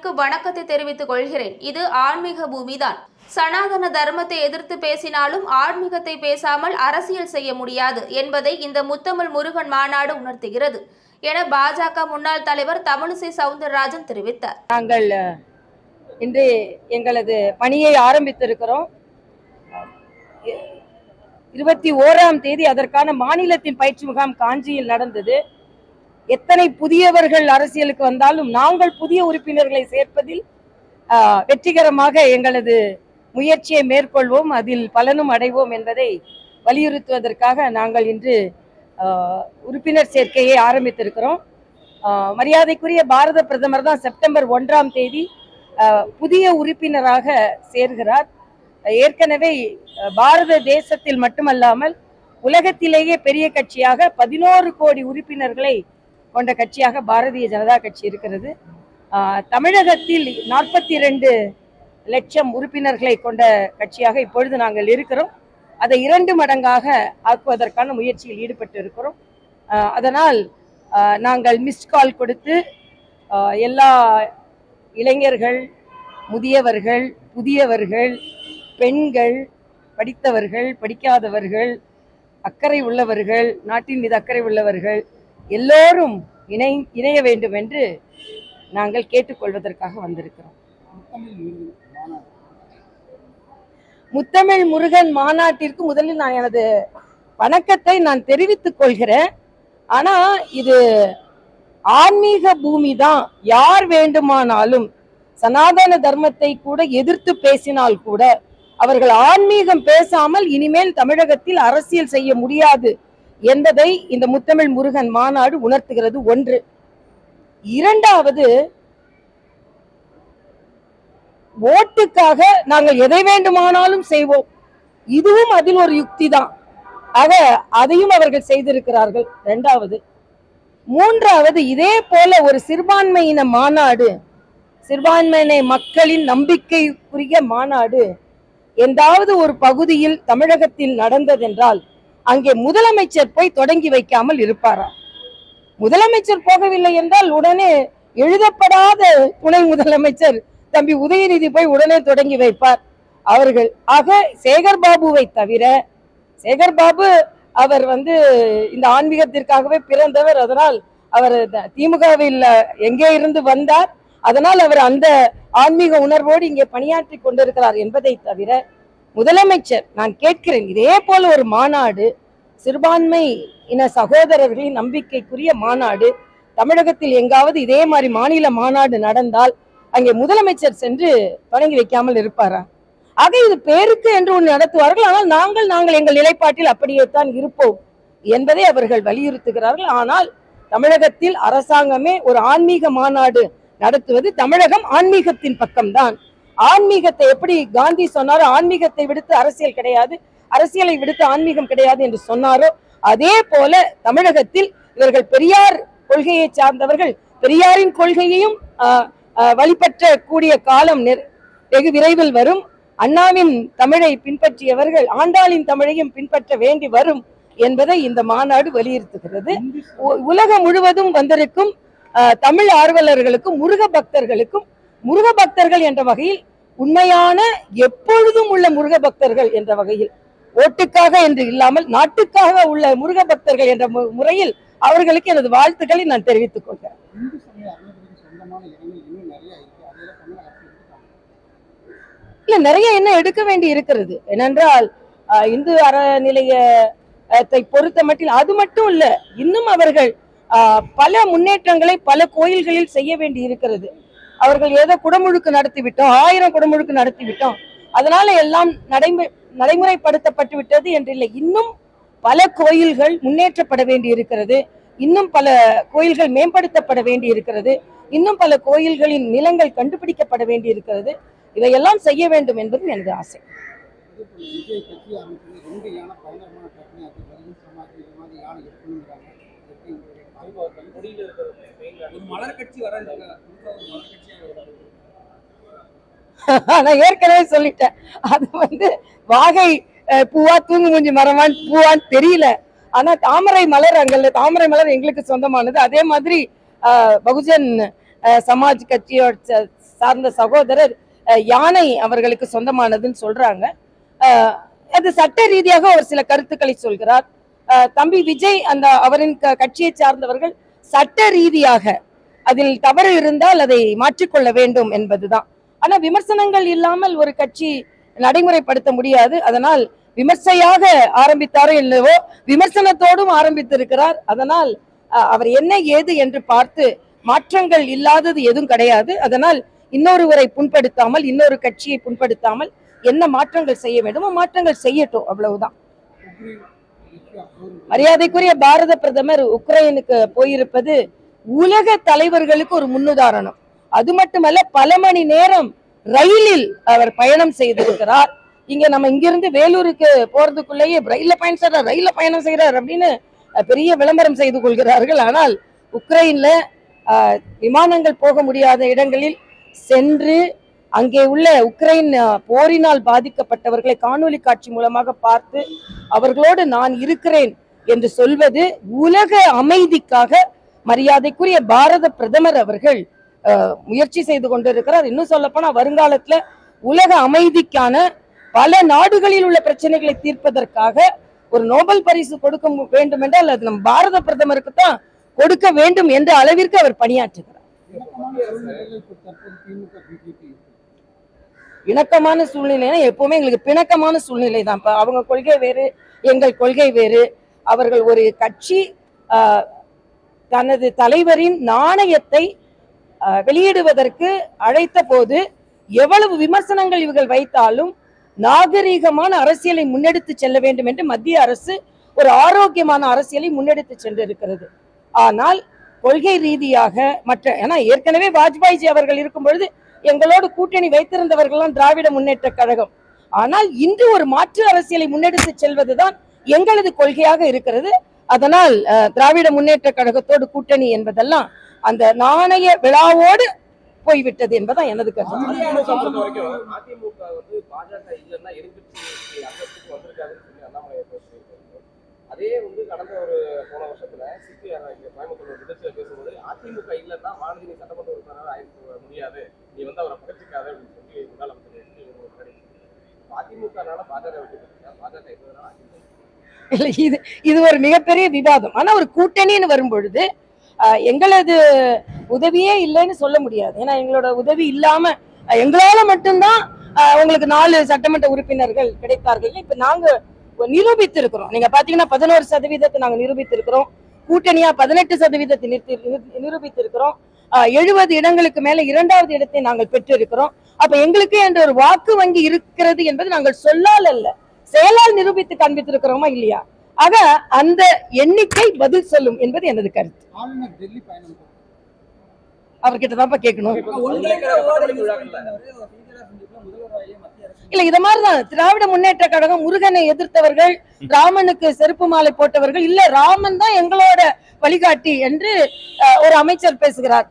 அனைவருக்கு வணக்கத்தை தெரிவித்துக் கொள்கிறேன். இது ஆன்மீக பூமிதான். சனாதன தர்மத்தை எதிர்த்து பேசினாலும் ஆன்மீகத்தை பேசாமல் அரசியல் செய்ய முடியாது என்பதை இந்த முத்தமிழ் முருகன் மாநாடு உணர்த்துகிறது. என பாஜக முன்னாள் தலைவர் தமிழிசை சவுந்தரராஜன் தெரிவித்தார். நாங்கள் இன்று எங்களது பணியை ஆரம்பித்திருக்கிறோம். இருபத்தி ஓராம் தேதி அதற்கான மாநிலத்தின் பயிற்சி முகாம் காஞ்சியில் நடந்தது. எத்தனை புதியவர்கள் அரசியலுக்கு வந்தாலும் நாங்கள் புதிய உறுப்பினர்களை சேர்ப்பதில் வெற்றிகரமாக எங்களது முயற்சியை மேற்கொள்வோம் அதில் பலனும் அடைவோம் என்பதை வலியுறுத்துவதற்காக நாங்கள் இன்று உறுப்பினர் சேர்க்கையை ஆரம்பித்திருக்கிறோம். மரியாதைக்குரிய பாரத பிரதமர் தான் செப்டம்பர் ஒன்றாம் தேதி புதிய உறுப்பினராக சேர்கிறார். ஏற்கனவே பாரத தேசத்தில் மட்டுமல்லாமல் உலகத்திலேயே பெரிய கட்சியாக பதினோரு கோடி உறுப்பினர்களை கொண்ட கட்சியாக பாரதிய ஜனதா கட்சி இருக்கிறது. தமிழகத்தில் நாற்பத்தி ரெண்டு லட்சம் உறுப்பினர்களை கொண்ட கட்சியாக இப்பொழுது நாங்கள் இருக்கிறோம். அதை இரண்டு மடங்காக ஆக்குவதற்கான முயற்சியில் ஈடுபட்டு இருக்கிறோம். அதனால் நாங்கள் மிஸ்ட் கால் கொடுத்து எல்லா இளைஞர்கள் முதியவர்கள் புதியவர்கள் பெண்கள் படித்தவர்கள் படிக்காதவர்கள் அக்கறை உள்ளவர்கள் நாட்டின் மீது அக்கறை உள்ளவர்கள் எல்லோரும் இணை இணைய வேண்டும் என்று நாங்கள் கேட்டுக்கொள்வதற்காக வந்திருக்கிறோம். முத்தமிழ் முருகன் மாநாட்டிற்கு முதலில் நான் எனது வணக்கத்தை நான் தெரிவித்துக் கொள்கிறேன். ஆனா இது ஆன்மீக பூமி தான். யார் வேண்டுமானாலும் சனாதன தர்மத்தை கூட எதிர்த்து பேசினால் கூட அவர்கள் ஆன்மீகம் பேசாமல் இனிமேல் தமிழகத்தில் அரசியல் செய்ய முடியாது. என்பதை இந்த முத்தமிழ் முருகன் மாநாடு உணர்த்துகிறது ஒன்று. இரண்டாவது ஓட்டுக்காக நாங்கள் எதை வேண்டுமானாலும் செய்வோம். இதுவும் அதில் ஒரு யுக்தி தான். ஆக அதையும் அவர்கள் செய்திருக்கிறார்கள். இரண்டாவது மூன்றாவது இதே போல ஒரு சிறுபான்மையின மாநாடு சிறுபான்மையின மக்களின் நம்பிக்கைக்குரிய மாநாடு எந்தாவது ஒரு பகுதியில் தமிழகத்தில் நடந்ததென்றால் அங்கே முதலமைச்சர் போய் தொடங்கி வைக்காமல் இருப்பாரா முதலமைச்சர் போகவில்லை என்றால் உடனே எழுதப்படாத துணை முதலமைச்சர் தம்பி உதயநிதி போய் உடனே தொடங்கி வைப்பார். அவர்கள் ஆக சேகர் பாபுவை தவிர சேகர் பாபு அவர் வந்து இந்த ஆன்மீகத்திற்காகவே பிறந்தவர். அதனால் அவர் த- திமுகவில் எங்கே இருந்து வந்தார் அதனால் அவர் அந்த ஆன்மீக உணர்வோடு இங்கே பணியாற்றி கொண்டிருக்கிறார் என்பதை தவிர முதலமைச்சர் நான் கேட்கிறேன் இதே போல ஒரு மாநாடு சிறுபான்மை இன சகோதரர்களின் நம்பிக்கைக்குரிய மாநாடு தமிழகத்தில் எங்காவது இதே மாதிரி மாநில மாநாடு நடந்தால் அங்கே முதலமைச்சர் சென்று தொடங்கி வைக்காமல் இருப்பாரா? ஆக இது பேருக்கு என்று ஒன்று நடத்துவார்கள் ஆனால் நாங்கள் நாங்கள் எங்கள் நிலைப்பாட்டில் அப்படியே தான் இருப்போம் என்பதை அவர்கள் வலியுறுத்துகிறார்கள். ஆனால் தமிழகத்தில் அரசாங்கமே ஒரு ஆன்மீக மாநாடு நடத்துவது தமிழகம் ஆன்மீகத்தின் பக்கம்தான். ஆன்மீகத்தை எப்படி காந்தி சொன்னாரோ ஆன்மீகத்தை விடுத்து அரசியல் கிடையாது. அரசியலை விடுத்து ஆன்மீகம் கிடையாது என்று சொன்னாரோ அதே போல தமிழகத்தில் இவர்கள் பெரியார் கொள்கையை சார்ந்தவர்கள் பெரியாரின் கொள்கையையும் வழிபற்ற கூடிய காலம் வெகு விரைவில் வரும். அண்ணாவின் தமிழை பின்பற்றியவர்கள் ஆண்டாளின் தமிழையும் பின்பற்ற வேண்டி வரும் என்பதை இந்த மாநாடு வலியுறுத்துகிறது. உலகம் முழுவதும் வந்திருக்கும் ஆஹ், தமிழ் ஆர்வலர்களுக்கும் முருக பக்தர்களுக்கும் முருக பக்தர்கள் என்ற வகையில் உண்மையான எப்பொழுதும் உள்ள முருக பக்தர்கள் என்ற வகையில் ஓட்டுக்காக என்று இல்லாமல் நாட்டுக்காக உள்ள முருக பக்தர்கள் என்ற முறையில் அவர்களுக்கு எனது வாழ்த்துக்களை நான் தெரிவித்துக் கொள்கிறேன். இல்ல நிறைய என்ன எடுக்க வேண்டி இருக்கிறது? ஏனென்றால் ஆஹ், இந்து அறநிலையத்தை பொறுத்த மட்டில் அது மட்டும் இல்ல இன்னும் அவர்கள் பல முன்னேற்றங்களை பல கோயில்களில் செய்ய வேண்டி இருக்கிறது. அவர்கள் ஏதோ குடமுழுக்கு நடத்திவிட்டோம் ஆயிரம் குடமுழுக்கு நடத்திவிட்டோம். அதனால எல்லாம் நடைமுறை நடைமுறைப்படுத்தப்பட்டு விட்டது என்றில்லை இன்னும் பல கோயில்கள் முன்னேற்றப்பட வேண்டி இருக்கிறது இன்னும் பல கோயில்கள் மேம்படுத்தப்பட வேண்டி இருக்கிறது இன்னும் பல கோயில்களின் நிலங்கள் கண்டுபிடிக்கப்பட வேண்டி இருக்கிறது இதையெல்லாம் செய்ய வேண்டும் என்பது எனது ஆசை. யானை பயங்கரமான பிரச்சனை அது இது மாதிரி யானை இருக்கணுங்கிறாங்க நான் ஏற்கனவே சொல்லிட்டேன். அது வந்து வாகை பூவா தூங்கு மூஞ்சி மரமான் பூவான்னு தெரியல. ஆனா தாமரை மலர் அங்கல்ல தாமரை மலர் எங்களுக்கு சொந்தமானது. அதே மாதிரி பகுஜன் அஹ், சமாஜ் கட்சியோட சார்ந்த சகோதரர் அஹ், யானை அவர்களுக்கு சொந்தமானதுன்னு சொல்றாங்க. அஹ், அது சட்ட ரீதியாக ஒரு சில கருத்துக்களை சொல்கிறார். தம்பி விஜய் அந்த அவரின் கட்சியை சார்ந்தவர்கள் சட்ட ரீதியாக அதில் தவறு இருந்தால் அதை மாற்றிக்கொள்ள வேண்டும் என்பதுதான். ஆனா விமர்சனங்கள் இல்லாமல் ஒரு கட்சி நடைமுறைப்படுத்த முடியாது. அதனால் விமர்சையாக ஆரம்பித்தாரோ இல்லவோ விமர்சனத்தோடும் ஆரம்பித்திருக்கிறார். அதனால் அவர் என்ன ஏது என்று பார்த்து மாற்றங்கள் இல்லாதது எதுவும் கிடையாது. அதனால் இன்னொருவரை புண்படுத்தாமல் இன்னொரு கட்சியை புண்படுத்தாமல் என்ன மாற்றங்கள் செய்ய வேண்டுமோ மாற்றங்கள் செய்யட்டும். அவ்வளவுதான். மரியாதைக்குரிய பாரத பிரதமர் உக்ரைனுக்கு போயிருப்பது உலக தலைவர்களுக்கு ஒரு முன்னுதாரணம். அது மட்டுமல்ல பல மணி நேரம் ரயிலில் அவர் பயணம் செய்திருக்கிறார். இங்க நம்ம இங்கிருந்து வேலூருக்கு போறதுக்குள்ளேயே ரயில பயணம் செய்யறார் ரயில பயணம் செய்யறார் அப்படின்னு பெரிய விளம்பரம் செய்து கொள்கிறார்கள். ஆனால் உக்ரைன்ல விமானங்கள் போக முடியாத இடங்களில் சென்று அங்கே உள்ள உக்ரைன் போரினால் பாதிக்கப்பட்டவர்களை காணொளி காட்சி மூலமாக பார்த்து அவர்களோடு நான் இருக்கிறேன் என்று சொல்வது உலக அமைதிக்காக மரியாதைக்குரிய பாரத பிரதமர் அவர்கள் முயற்சி செய்து கொண்டிருக்கிறார். இன்னும் சொல்லப்போனா வருங்காலத்துல உலக அமைதிக்கான பல நாடுகளில் உள்ள பிரச்சனைகளை தீர்ப்பதற்காக ஒரு நோபல் பரிசு கொடுக்க மு- வேண்டும் என்றால் அது நம் பாரத பிரதமருக்கு தான் கொடுக்க வேண்டும் என்ற அளவிற்கு அவர் பணியாற்றுகிறார். இணக்கமான சூழ்நிலைனா எப்பவுமே எங்களுக்கு பிணக்கமான சூழ்நிலை தான். இப்போ அவங்க கொள்கை வேறு எங்கள் கொள்கை வேறு. அவர்கள் ஒரு கட்சி ஆஹ், தனது தலைவரின் நாணயத்தை ஆஹ், வெளியிடுவதற்கு அழைத்த போது எவ்வளவு விமர்சனங்கள் இவர்கள் வைத்தாலும் நாகரீகமான அரசியலை முன்னெடுத்து செல்ல வேண்டும் என்று மத்திய அரசு ஒரு ஆரோக்கியமான அரசியலை முன்னெடுத்து சென்றிருக்கிறது. ஆனால் கொள்கை ரீதியாக மற்ற ஏன்னா ஏற்கனவே வாஜ்பாய்ஜி அவர்கள் இருக்கும் பொழுது எங்களோடு கூட்டணி வைத்திருந்தவர்கள்லாம் திராவிட முன்னேற்ற கழகம் ஆனால் இன்று ஒரு மாற்று அரசியலை முன்னெடுத்து செல்வதுதான் எங்களது கொள்கையாக இருக்கிறது அதனால் திராவிட முன்னேற்ற கழகத்தோடு கூட்டணி என்பதெல்லாம் அந்த நாணய விழாவோடு போய்விட்டது என்பதான் எனது கருத்து அதே வந்து கடந்த ஒரு போன வருஷத்துல சிபிஆர் கோயம்புத்தூர் ஒரு பேசும்போது அதிமுக இல்லைன்னா வானதி சட்டமன்ற உறுப்பினராக முடியாது நீ வந்து அவரை பகச்சிக்காத அப்படின்னு சொல்லி முன்னாள் அமைச்சர் அதிமுகனால பாஜக விட்டு பாஜக இது இது ஒரு மிகப்பெரிய விவாதம். ஆனா ஒரு கூட்டணின்னு வரும்பொழுது எங்களது உதவியே இல்லைன்னு சொல்ல முடியாது. ஏன்னா எங்களோட உதவி இல்லாம எங்களால மட்டும்தான் ஆஹ், உங்களுக்கு நாலு சட்டமன்ற உறுப்பினர்கள் கிடைத்தார்கள் இப்ப நாங்க நிரூபித்து இருக்கிறோம் நீங்க பாத்தீங்கன்னா பதினோரு சதவீதத்தை நாங்க நிரூபித்து இருக்கிறோம் கூட்டணியா பதினெட்டு சதவீதத்தை நிறுத்தி நிரூபித்து இருக்கிறோம் எழுபது இடங்களுக்கு மேல இரண்டாவது இடத்தை நாங்கள் பெற்று இருக்கிறோம் அப்ப எங்களுக்கு என்ற ஒரு வாக்கு வங்கி இருக்கிறது என்பது நாங்கள் சொல்லால் அல்ல செயலால் நிரூபித்து காண்பித்திருக்கிறோமா இல்லையா? ஆக அந்த எண்ணிக்கை பதில் சொல்லும் என்பது எனது கருத்து. ஆளுநர் டெல்லி பயணம் போறாரு. அவர்கிட்ட தான்ப்பா கேட்கணும். இல்ல இத மாதிரிதான். திராவிட முன்னேற்ற கழகம் முருகனை எதிர்த்தவர்கள் ராமனுக்கு செருப்பு மாலை போட்டவர்கள் இல்ல ராமன் தான் எங்களோட வழிகாட்டி என்று அஹ், ஒரு அமைச்சர் பேசுகிறார்.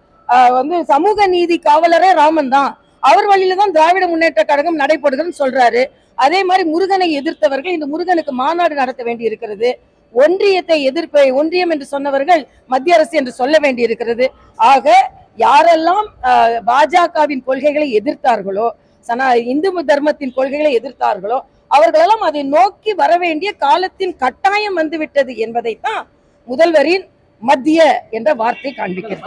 வந்து சமூக நீதி காவலரே ராமன் தான். அவர் வழியில தான் திராவிட முன்னேற்ற கழகம் நடைபெறுதுன்னு சொல்றாரு. அதே மாதிரி முருகனை எதிர்த்தவர்கள் இந்த முருகனுக்கு மாநாடு நடத்த வேண்டி இருக்கிறது ஒன்றியத்தை எதிர்ப்ப ஒன்றியம் என்று சொன்னவர்கள் மத்திய அரசு என்று சொல்ல வேண்டி இருக்கிறது ஆக யாரெல்லாம் பாஜகவின் கொள்கைகளை எதிர்த்தார்களோ சனா இந்து தர்மத்தின் கொள்கைகளை எதிர்த்தார்களோ அவர்களெல்லாம் அதை நோக்கி வர வேண்டிய காலத்தின் கட்டாயம் வந்துவிட்டது என்பதைத்தான் முதல்வரின் மத்திய என்ற வார்த்தை காண்பிக்கிறது.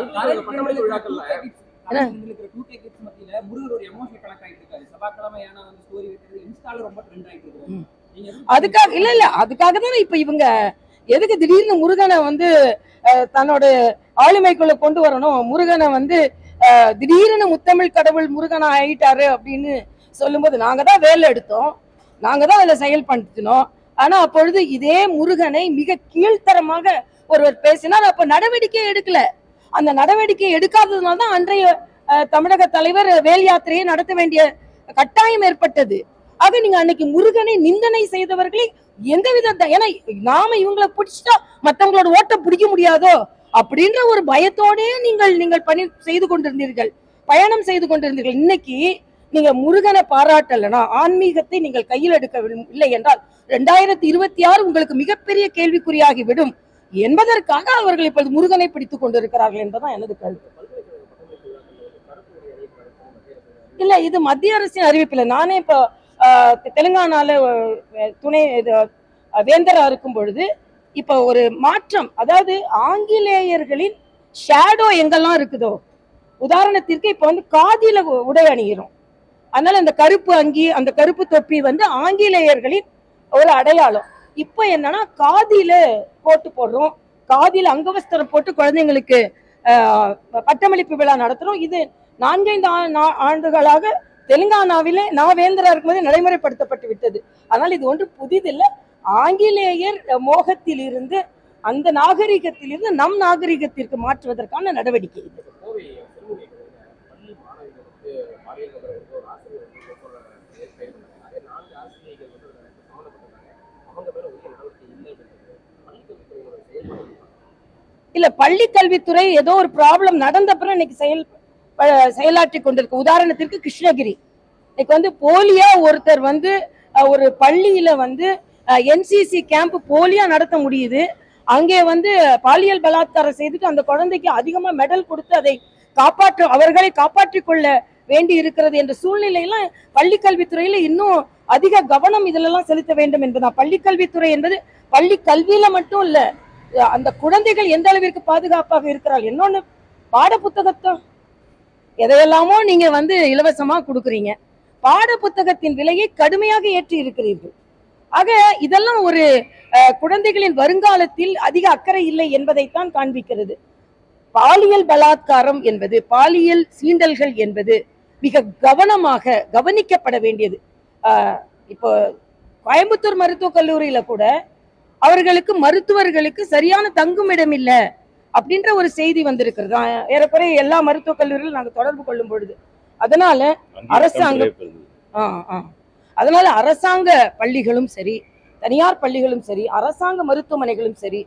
அதுக்காக இல்ல இல்ல அதுக்காக தானே இப்ப இவங்க எதுக்கு திடீர்னு முருகனை வந்து அஹ், தன்னோட ஆளுமைக்குள்ள கொண்டு வரணும்? முருகனை வந்து திடீர்னு முத்தமிழ் கடவுள் முருகனா ஆயிட்டாரு அப்படின்னு சொல்லும்போது நாங்க தான் வேலை எடுத்தோம். நாங்க தான் அதுல செயல்படுத்தினோம் ஆனா அப்பொழுது இதே முருகனை மிக கீழ்த்தரமாக ஒருவர் பேசினார் அப்ப நடவடிக்கை எடுக்கல. அந்த நடவடிக்கை எடுக்காததுனால தான் அன்றைய தமிழக தலைவர் வேல் யாத்திரையை நடத்த வேண்டிய கட்டாயம் ஏற்பட்டது. ஆக நீங்க அன்னைக்கு முருகனை நிந்தனை செய்தவர்களை எந்த வித ஏன்னா நாம இவங்களை பிடிச்சிட்டா மத்தவங்களோட ஓட்ட பிடிக்க முடியாதோ? அப்படின்ற ஒரு பயத்தோடே நீங்கள் நீங்கள் பணி செய்து கொண்டிருந்தீர்கள். பயணம் செய்து கொண்டிருந்தீர்கள். இன்னைக்கு நீங்க முருகனை பாராட்டலனா ஆன்மீகத்தை நீங்கள் கையில் எடுக்க இல்லை என்றால் ரெண்டாயிரத்தி இருபத்தி ஆறு உங்களுக்கு மிகப்பெரிய கேள்விக்குறியாகிவிடும். என்பதற்காக அவர்கள் இப்பொழுது முருகனை பிடித்துக் கொண்டிருக்கிறார்கள் என்பதுதான் எனது கருத்து. இல்ல இது மத்திய அரசின் அறிவிப்பில்லை நானே இப்போ ஆஹ், தெலுங்கானால துணை இது வேந்தரா இருக்கும் பொழுது இப்போ ஒரு மாற்றம் அதாவது ஆங்கிலேயர்களின் ஷேடோ எங்கெல்லாம் இருக்குதோ உதாரணத்திற்கு இப்போ வந்து காதில உடை அணிகிறோம். அதனால அந்த கருப்பு அங்கி அந்த கருப்பு தொப்பி வந்து ஆங்கிலேயர்களின் ஒரு அடையாளம். இப்போ என்னன்னா காதியில போட்டு போடுறோம். காதியில அங்கவஸ்திரம் போட்டு குழந்தைங்களுக்கு பட்டமளிப்பு விழா நடத்துறோம். இது நான்கைந்து ஆ- நா- ஆண்டுகளாக தெலுங்கானாவிலே நாவேந்திரா இருக்கும்போது நடைமுறைப்படுத்தப்பட்டு விட்டது. ஆனால் இது ஒன்று புதிதில்லை. ஆங்கிலேயர் மோகத்திலிருந்து அந்த நாகரிகத்திலிருந்து நம் நாகரிகத்திற்கு மாற்றுவதற்கான நடவடிக்கை இது இந்த கோவை சிறுமுகை பகுதியில் பள்ளி மாணவிகளுக்கு பாலியல் தொந்தரவு ஒரு ஆசிரியர் வந்து போக்குவர செயல் பண்ணாங்க அதே நான்கு ஆசிரியர்கள் வந்து இதுல சம்மந்தப்பட்டிருக்காங்க அவங்க மேல உரிய நடவடிக்கை இல்லை அப்படின்றது பள்ளிக்கல்வித்துறையோட செயல்பாடு இல்ல பள்ளி கல்வித்துறை ஏதோ ஒரு ப்ராப்ளம் நடந்த அப்புறம் இன்னைக்கு செயல் செயலாற்றி கொண்டிருக்கு. உதாரணத்திற்கு கிருஷ்ணகிரி. இன்னைக்கு வந்து போலியா ஒருத்தர் வந்து ஒரு பள்ளியில வந்து என்சிசி கேம்ப் போலியா நடத்த முடியுது. அங்கே வந்து பாலியல் பலாத்காரம் செய்துட்டு அந்த குழந்தைக்கு அதிகமா மெடல் கொடுத்து அதை காப்பாற்ற அவர்களை காப்பாற்றிக் கொள்ள வேண்டி இருக்கிறது என்ற சூழ்நிலையெல்லாம் பள்ளி கல்வித்துறையில இன்னும் அதிக கவனம் இதுல எல்லாம் செலுத்த வேண்டும் என்பதுதான் பள்ளி கல்வித்துறை என்பது பள்ளி கல்வியில மட்டும் இல்ல அந்த குழந்தைகள் எந்த அளவிற்கு பாதுகாப்பாக இருக்கிறாள்? இன்னொன்னு பாட புத்தகத்தை எதையெல்லாமோ நீங்க வந்து இலவசமா கொடுக்குறீங்க. பாட புத்தகத்தின் விலையை கடுமையாக ஏற்றி இருக்கிறீர்கள். ஆக இதெல்லாம் ஒரு அஹ், குழந்தைகளின் வருங்காலத்தில் அதிக அக்கறை இல்லை என்பதைத்தான் காண்பிக்கிறது. பாலியல் பலாத்காரம் என்பது பாலியல் சீண்டல்கள் என்பது மிக கவனமாக கவனிக்கப்பட வேண்டியது. ஆஹ், இப்போ கோயம்புத்தூர் மருத்துவக் கல்லூரியில கூட அவர்களுக்கு மருத்துவர்களுக்கு சரியான தங்குமிடம் இல்ல அப்படின்ற ஒரு செய்தி வந்திருக்கிறது. ஏறக்குறைய எல்லா மருத்துவக் கல்லூரியிலும் நாங்க தொடர்பு கொள்ளும் பொழுது அதனால அரசாங்கம் ஆ, ஆ. அதனால அரசாங்க பள்ளிகளும் சரி தனியார் பள்ளிகளும் சரி அரசாங்க மருத்துவமனைகளும் சரி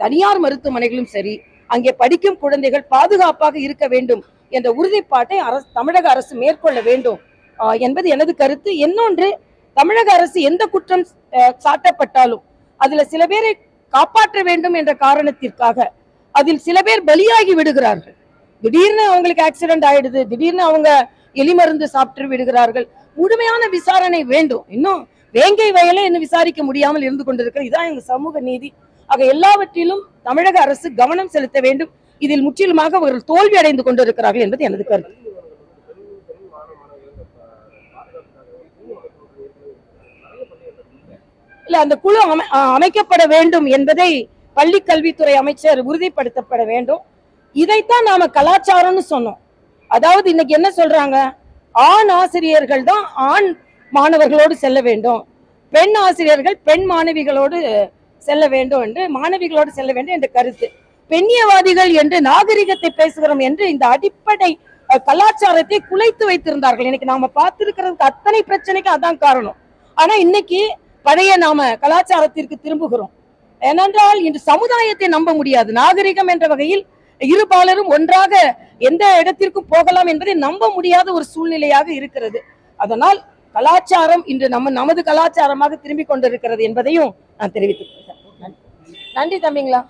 தனியார் மருத்துவமனைகளும் சரி அங்கே படிக்கும் குழந்தைகள் பாதுகாப்பாக இருக்க வேண்டும் என்ற உறுதிப்பாட்டை அரசு தமிழக அரசு மேற்கொள்ள வேண்டும். என்பது எனது கருத்து. இன்னொன்று தமிழக அரசு எந்த குற்றம் சாட்டப்பட்டாலும் அதுல சில பேரை காப்பாற்ற வேண்டும் என்ற காரணத்திற்காக அதில் சில பேர் பலியாகி விடுகிறார்கள். திடீர்னு அவங்களுக்கு ஆக்சிடென்ட் ஆயிடுது திடீர்னு அவங்க எலி மருந்து சாப்பிட்டு விடுகிறார்கள். முழுமையான விசாரணை வேண்டும். இன்னும் வேங்கை வயலை இன்னும் விசாரிக்க முடியாமல் இருந்து கொண்டிருக்கிறது இதான் எங்க சமூக நீதி. ஆக எல்லாவற்றிலும் தமிழக அரசு கவனம் செலுத்த வேண்டும். இதில் முற்றிலுமாக அவர்கள் தோல்வி அடைந்து கொண்டிருக்கிறார்கள் என்பது எனது கருத்து பெண் பெண் மாணவ மாணவிகள் பாதுகாப்புக்காக குழு அமைப்பு ஏற்கனவே நிறைய பள்ளிகள் இல்லை இல்ல அந்த குழு அமை- அமைக்கப்பட வேண்டும் என்பதை பள்ளி கல்வித்துறை அமைச்சர் உறுதிப்படுத்தப்பட வேண்டும். இதைத்தான் நாம கலாச்சாரம்னு சொன்னோம். அதாவது இன்னைக்கு என்ன சொல்றாங்க? ஆண் ஆசிரியர்கள் தான் ஆண் மாணவர்களோடு செல்ல வேண்டும். பெண் ஆசிரியர்கள் பெண் மாணவிகளோடு செல்ல வேண்டும் என்று மாணவிகளோடு செல்ல வேண்டும் என்ற கருத்து. பெண்ணியவாதிகள் என்று நாகரிகத்தை பேசுகிறோம் என்று இந்த அடிப்படை கலாச்சாரத்தை குலைத்து வைத்திருந்தார்கள். இன்னைக்கு நாம பார்த்திருக்கிறதுக்கு அத்தனை பிரச்சனைக்கு அதான் காரணம். ஆனா இன்னைக்கு பழைய நாம கலாச்சாரத்திற்கு திரும்புகிறோம். ஏனென்றால் இன்று சமுதாயத்தை நம்ப முடியாது. நாகரிகம் என்ற வகையில் இரு பாலரும் ஒன்றாக எந்த இடத்திற்கும் போகலாம் என்பதை நம்ப முடியாத ஒரு சூழ்நிலையாக இருக்கிறது. அதனால் கலாச்சாரம் இன்று நம்ம நமது கலாச்சாரமாக திரும்பிக் கொண்டிருக்கிறது என்பதையும் நான் தெரிவித்துக் கொள்கிறேன். நன்றி. தம்பிங்களா?